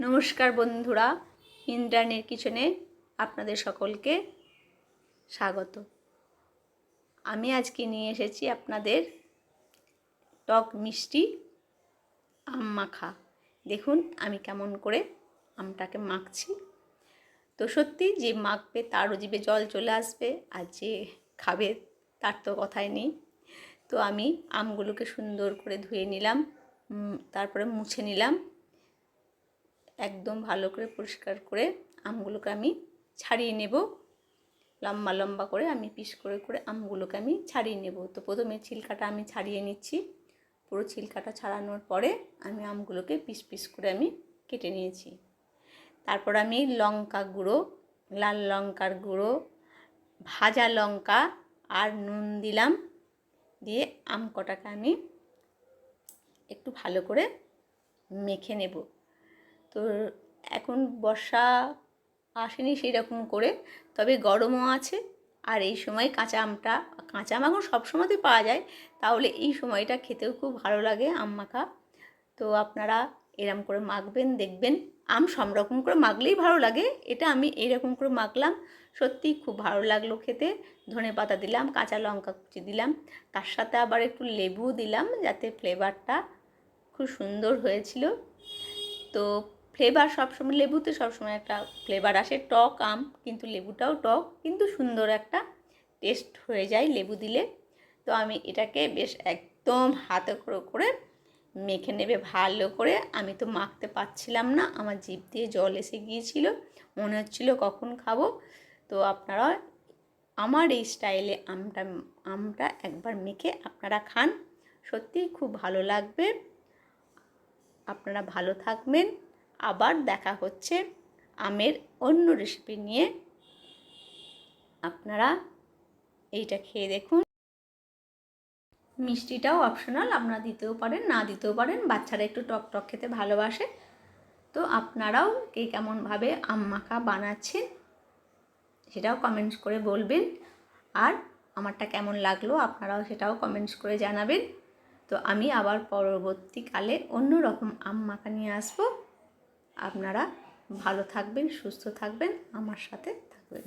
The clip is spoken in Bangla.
নমস্কার বন্ধুরা, ইন্দ্রাণীর কিচেনে আপনাদের সকলকে স্বাগত। আমি আজকে নিয়ে এসেছি আপনাদের টক মিষ্টি আম মাখা। দেখুন আমি কেমন করে আমটাকে মাখছি। তো সত্যি যে মাখবে তারও জিভে জল চলে আসবে আর যে খাবে তার তো কথাই নেই। তো আমি আমগুলোকে সুন্দর করে ধুয়ে নিলাম তারপরে মুছে নিলাম। একদম ভালো করে পরিষ্কার করে আমগুলোকে আমি ছাড়িয়ে নেব। লম্বা লম্বা করে আমি পিস করে করে আমগুলোকে আমি ছাড়িয়ে নেব। তো প্রথমে ছিলকাটা আমি ছাড়িয়ে নিচ্ছি। পুরো ছিলকাটা ছাড়ানোর পরে আমি আমগুলোকে পিস পিস করে আমি কেটে নিয়েছি। তারপর আমি লঙ্কা গুঁড়ো, লাল লঙ্কার গুঁড়ো, ভাজা লঙ্কা আর নুন দিলাম। দিয়ে আম কটাকে আমি একটু ভালো করে মেখে নেব। তো এখন বর্ষা আসেনি সেই রকম করে, তবে গরমও আছে। আর এই সময় কাঁচা আমটা, কাঁচা আম এখন সব সময়তেই পাওয়া যায়, তাহলে এই সময়টা খেতেও খুব ভালো লাগে আম মাখা। তো আপনারা এরম করে মাখবেন, দেখবেন আম সব রকম করে মাখলেই ভালো লাগে, এটা আমি এইরকম করে মাখলাম, সত্যিই খুব ভালো লাগল খেতে। ধনে পাতা দিলাম, কাঁচা লঙ্কা কুচি দিলাম, তার সাথে আবার একটু লেবু দিলাম, যাতে ফ্লেভারটা খুব সুন্দর হয়েছিল। তো ফ্লেভার সবসময়, লেবুতে সবসময় একটা ফ্লেভার আসে। টক আম, কিন্তু লেবুটাও টক, কিন্তু সুন্দর একটা টেস্ট হয়ে যায় লেবু দিলে। তো আমি এটাকে বেশ একদম হাতে করে করে মেখে নেবে, ভালো করে। আমি তো মাখতে পারছিলাম না, আমার জিভ দিয়ে জল এসে গিয়েছিল, মনে হচ্ছিল কখন খাব। তো আপনারা আমার এই স্টাইলে আমটা আমটা একবার মেখে আপনারা খান। সত্যিই খুব ভালো লাগবে। আপনারা ভালো থাকবেন। আবার দেখা হচ্ছে আমের অন্য রেসিপি নিয়ে। আপনারা এইটা খেয়ে দেখুন। মিষ্টিটাও অপশনাল আপনারা দিতেও পারেন, না দিতেও পারেন, বাচ্চারা একটু টক টক খেতে ভালোবাসে। তো আপনারাও কে কেমনভাবে আম মাখা বানাচ্ছেন সেটাও কমেন্টস করে বলবেন। আর আমারটা কেমন লাগল আপনারাও সেটাও কমেন্টস করে জানাবেন। তো আমি আবার পরবর্তীকালে অন্য রকম আম মাখা নিয়ে আসব। আপনারা ভালো থাকবেন সুস্থ থাকবেন আমার সাথে থাকবেন।